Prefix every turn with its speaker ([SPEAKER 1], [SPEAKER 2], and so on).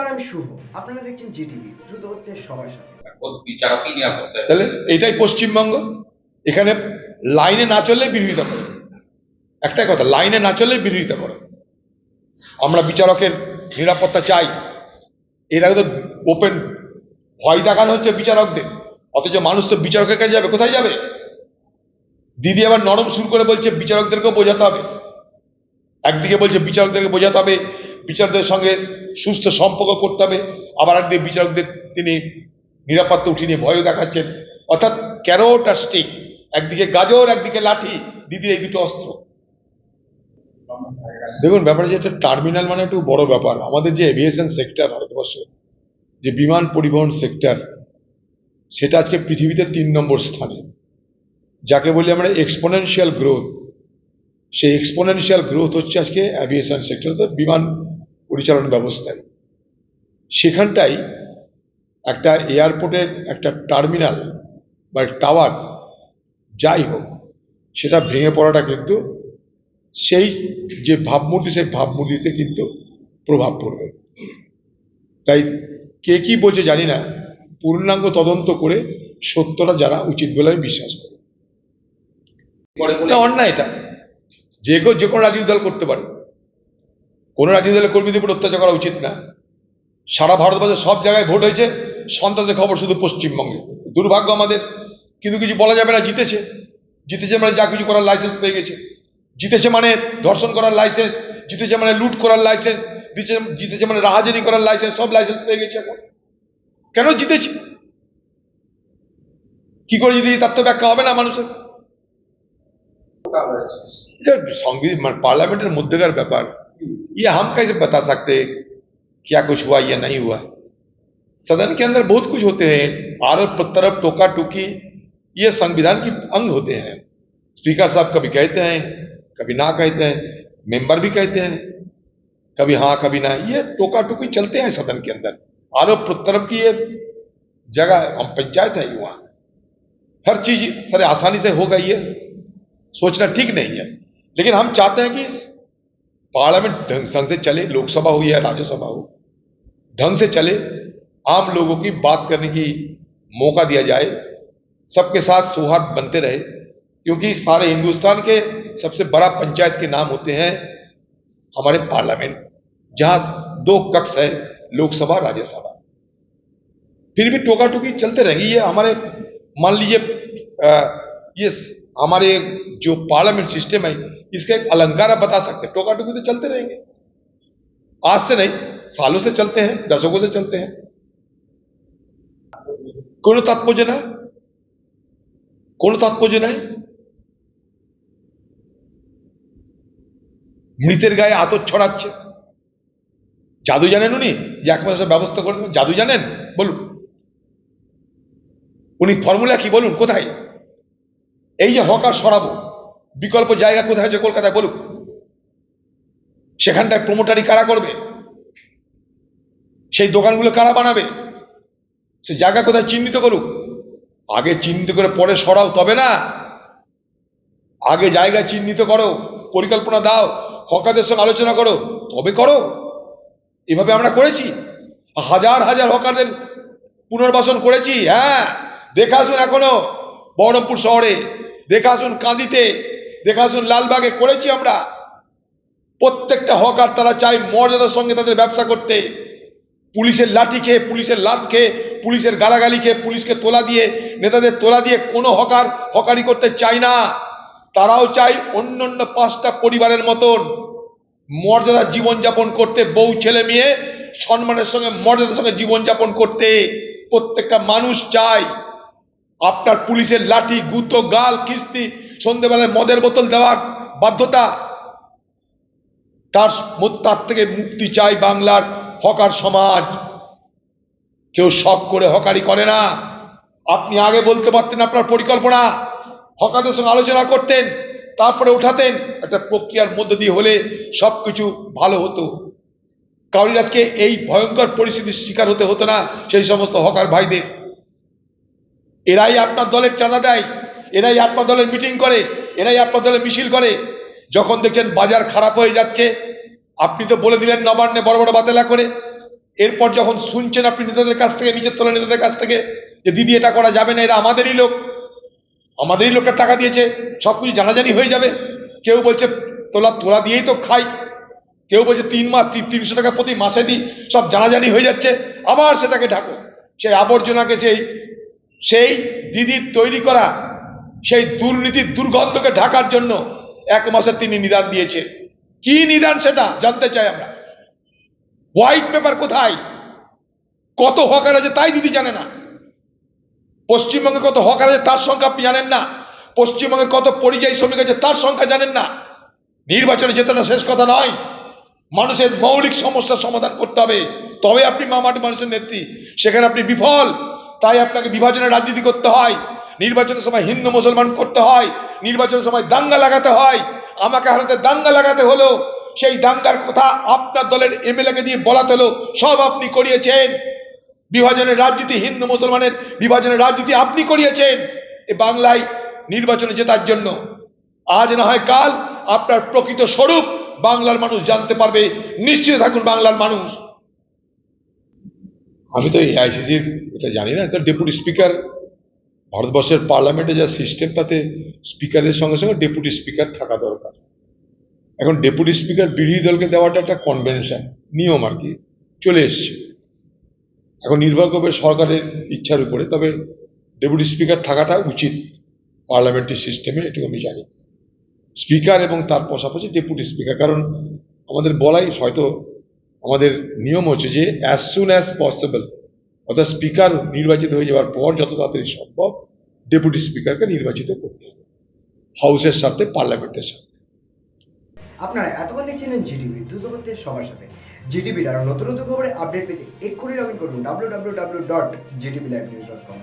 [SPEAKER 1] নমস্কার আমি শুভ। আপনারা দেখছেন জিটিভি দ্রুত হচ্ছে সবার সাথে।
[SPEAKER 2] তাহলে এটাই পশ্চিমবঙ্গ। এখানে লাইনে না চললে বিরোধিতা করে। একটাই কথা লাইনে না চললে বিরোধিতা করে। আমরা বিচারকের নিরাপত্তা চাই। এর তো ওপেন ভয় দেখানো হচ্ছে বিচারকদের। অথচ মানুষ তো বিচারকের কাছে যাবে, কোথায় যাবে? দিদি আবার নরম শুরু করে বলছে, বিচারকদেরকেও বোঝাতে হবে। একদিকে বলছে, বিচারকদেরকে বোঝাতে হবে। বিচারকদের সঙ্গে সুস্থ সম্পর্ক করতে হবে। আবার একদিকে বিচারকদের তিনি নিরাপত্তা উঠিয়ে নিয়ে ভয়ও দেখাচ্ছেন। অর্থাৎ ক্যারোট আর স্টিক একদিকে গাজর, একদিকে লাঠি, দিদির এই দুটো অস্ত্র। দেখুন ব্যাপারে যেটা টার্মিনাল মানে একটু বড় ব্যাপার। আমাদের যে এভিয়েশন সেক্টর ভারতবর্ষে, যে বিমান পরিবহন সেক্টর সেটা আজকে পৃথিবীতে তিন নম্বর স্থানে। যাকে বলি আমরা এক্সপোনেনশিয়াল গ্রোথ সেই এক্সপোনেনশিয়াল গ্রোথ হচ্ছে আজকে অ্যাভিয়েশন সেক্টর বিমান পরিচালন ব্যবস্থায়। সেখানটাই একটা এয়ারপোর্টের একটা টার্মিনাল বা টাওয়ার যাই হোক সেটা ভেঙে পড়াটা কিন্তু সেই যে ভাবমূর্তি সেই ভাবমূর্তিতে কিন্তু প্রভাব পড়বে। তাই কে কি বলছে জানি না পূর্ণাঙ্গ তদন্ত করে সত্যটা যারা উচিত বলে আমি বিশ্বাস করি। অন্যায় এটা। যে কেউ যে কোনো রাজনৈতিক দল করতে পারে। কোনো রাজনীতি দলের কর্মীদের উপর অত্যাচার করা উচিত না। সারা ভারতবর্ষে সব জায়গায় ভোট হয়েছে সন্ত্রাসের খবর শুধু পশ্চিমবঙ্গে। দুর্ভাগ্য আমাদের কিন্তু কিছু বলা যাবে না জিতেছে। জিতেছে মানে যা কিছু করার লাইসেন্স পেয়ে গেছে। জিতেছে মানে ধর্ষণ করার লাইসেন্স জিতেছে মানে লুট করার লাইসেন্স জিতেছে মানে রাহাজারি করার লাইসেন্স সব লাইসেন্স পেয়ে গেছে এখন। কেন জিতেছে? কি করে যদি তার তো ব্যাখ্যা হবে না মানুষের? সংবিধান মানে পার্লামেন্টের মধ্যেকার ব্যাপার। ये हम कैसे बता सकते क्या कुछ हुआ या नहीं हुआ? सदन के अंदर बहुत कुछ होते हैं। आरोप प्रत्यारोप टोका टोकी ये संविधान की अंग होते हैं। स्पीकर साहब कभी कहते हैं, कभी ना कहते हैं, मेंबर भी कहते हैं, कभी हाँ कभी ना। ये टोका टोकी चलते हैं सदन के अंदर। आरोप प्रत्यारोप की ये जगह, हम पंचायत है वहाँ। हर चीज़ सर आसानी से हो गई है। सोचना ठीक नहीं है। लेकिन हम चाहते हैं कि पार्लियामेंट ढंग से चले, लोकसभा हो या राज्यसभा हो, ढंग से चले, आम लोगों की बात करने की मौका दिया जाए, सबके साथ सौहार्द बनते रहे, क्योंकि सारे हिंदुस्तान के सबसे बड़ा पंचायत के नाम होते हैं हमारे पार्लियामेंट, जहाँ दो कक्ष है, लोकसभा, राज्यसभा। फिर भी टोका टोकी चलते रहेंगे ये हमारे, मान लीजिए ये हमारे जो पार्लियामेंट सिस्टम है इसका एक अलंकार आप बता सकते हैं टोका टोकी तो चलते रहेंगे आज से नहीं सालों से चलते हैं दशकों से चलते हैं কোনো তাৎপর্য না কোনো তাৎপর্য নাই মৃতের গায়ে আতর ছড়াচ্ছে জাদু জানেন উনি যে এক মাসের ব্যবস্থা করে দেবেন? জাদু জানেন বলুন উনি ফর্মুলা কি বলুন কোথায় এই যে হকার সরাবো বিকল্প জায়গা কোথায় আছে কলকাতায় বলুক? সেখানটায় প্রমোটারি কারা করবে? সেই দোকানগুলো কারা বানাবে? সে জায়গা কোথায় চিহ্নিত করুক? আগে চিহ্নিত করে পরে সরাও, তবে না। আগে জায়গা চিহ্নিত করো, পরিকল্পনা দাও, হকারদের সঙ্গে আলোচনা করো, তবে করো। এভাবে আমরা করেছি। হাজার হাজার হকারদের পুনর্বাসন করেছি হ্যাঁ। দেখে আসুন এখনও বহরমপুর শহরে। দেখে আসুন কাঁদিতে। দেখে আসুন লালবাগে করেছি আমরা। প্রত্যেকটা হকার তারা চায় মর্যাদার সঙ্গে তাদের ব্যবসা করতে। পুলিশের লাঠি খেয়ে, পুলিশের লাত খেয়ে, পুলিশের গালাগালি খেয়ে, পুলিশকে তোলা দিয়ে, নেতাদের তোলা দিয়ে কোনো হকার হকারি করতে চায় না। তারাও চায় অন্য অন্য পাঁচটা পরিবারের মতন মর্যাদার জীবনযাপন করতে, বউ, ছেলে, মেয়ে সম্মানের সঙ্গে, মর্যাদার সঙ্গে জীবনযাপন করতে। প্রত্যেকটা মানুষ চায় আপনার পুলিশের লাঠি, গুতো, গাল, কিস্তি সন্ধেবেলায় মদের বোতল দেওয়ার বাধ্যতা, তার তার থেকে মুক্তি চাই বাংলার হকার সমাজ। কেউ শখ করে হকারি করে না। আপনি আগে বলতে পারতেন আপনার পরিকল্পনা, হকারদের সঙ্গে আলোচনা করতেন, তারপরে উঠাতেন, একটা প্রক্রিয়ার মধ্য দিয়ে হলে সবকিছু ভালো হতো। কারণ আজকে এই ভয়ঙ্কর পরিস্থিতির শিকার হতে হতো না সেই সমস্ত হকার ভাইদের। এরাই আপনার দলের চাঁদা দেয়। এরাই আপনার দলের মিটিং করে, এরাই আপনার দলের মিছিল করে। যখন দেখছেন বাজার খারাপ হয়ে যাচ্ছে, আপনি তো বলে দিলেন নবান্নে বড় বড় বাতেলা করে। এরপর যখন শুনছেন আপনি নেতাদের কাছ থেকে, নিজের তোলা নেতাদের কাছ থেকে, যে দিদি এটা করা যাবে না, এরা আমাদেরই লোক। আমাদেরই লোকটা টাকা দিয়েছে, সব কিছু জানাজানি হয়ে যাবে। কেউ বলছে, তোলা তোলা দিয়েই তো খাই। কেউ বলছে, তিন মাস তিনশো টাকা প্রতি মাসে দিই, সব জানাজানি হয়ে যাচ্ছে। আবার সেটাকে ঢাকো। সেই আবর্জনাকে সেই সেই দিদির তৈরি করা সেই দুর্নীতির দুর্গন্ধকে ঢাকার জন্য এক মাসের তিনি নিদান দিয়েছেন কি নিদান সেটা জানতে চাই আমরা। হোয়াইট পেপার কোথায়? কত হকার আছে তাই দিদি জানে না। পশ্চিমবঙ্গে কত হকার আছে তার সংখ্যা আপনি জানেন না। পশ্চিমবঙ্গে কত পরিযায়ী শ্রমিক আছে তার সংখ্যা জানেন না। নির্বাচনে জেতাটা শেষ কথা নয়। মানুষের মৌলিক সমস্যার সমাধান করতে হবে। তবে আপনি মামাটি মানুষের নেত্রী। সেখানে আপনি বিফল। তাই আপনাকে বিভাজনের রাজনীতি করতে হয়। নির্বাচনের সময় হিন্দু মুসলমান করতে হয়, নির্বাচনের সময় দাঙ্গা লাগাতে হয়। আমাকে হারাতে দাঙ্গা লাগাতে হলো। সেই দাঙ্গার কথা আপনার দলের এমএলএকে দিয়ে বলাতে হলো, সব আপনি করিয়েছেন। বিভাজনের রাজনীতি হিন্দু মুসলমানের বিভাজনের রাজনীতি আপনি করিয়েছেন। এ বাংলায় নির্বাচনে জেতার জন্য আজ না হয় কাল আপনার প্রকৃত স্বরূপ বাংলার মানুষ জানতে পারবে। নিশ্চিত থাকুন বাংলার মানুষ। আমি তো এআইসিসির এটা জানি না তো ডেপুটি স্পিকার ভারতবর্ষের পার্লামেন্টে যা সিস্টেম, তাতে স্পিকারের সঙ্গে সঙ্গে ডেপুটি স্পিকার থাকা দরকার। এখন ডেপুটি স্পিকার বিরোধী দলকে দেওয়াটা একটা কনভেনশন, নিয়ম আর কি, চলে এসছে। এখন নির্ভর করবে সরকারের ইচ্ছার উপরে, তবে ডেপুটি স্পিকার থাকাটা উচিত পার্লামেন্টারি সিস্টেমে, এটুকু আমি জানি। স্পিকার এবং তার পাশাপাশি ডেপুটি স্পিকার, কারণ আমাদের বলাই হয়তো আমাদের নিয়ম হচ্ছে যে অ্যাজ সুন অ্যাজ পসিবল অর্থাৎ স্পিকার নির্বাচিত হয়ে যাওয়ার পর যত তাড়াতাড়ি সম্ভব ডেপুটি স্পিকারকে নির্বাচিত করতে হবে। হাউসের সাথে পার্লামেন্টের সাথে
[SPEAKER 1] আপনারা এতক্ষণ দেখছিলেন জিটিভি দ্রুত করতে সবার সাথে। জিটিভির আরও নতুন নতুন খবরে আপডেট পেতে এক্ষুনি লগ ইন করুন W W W dot GTV live news dot com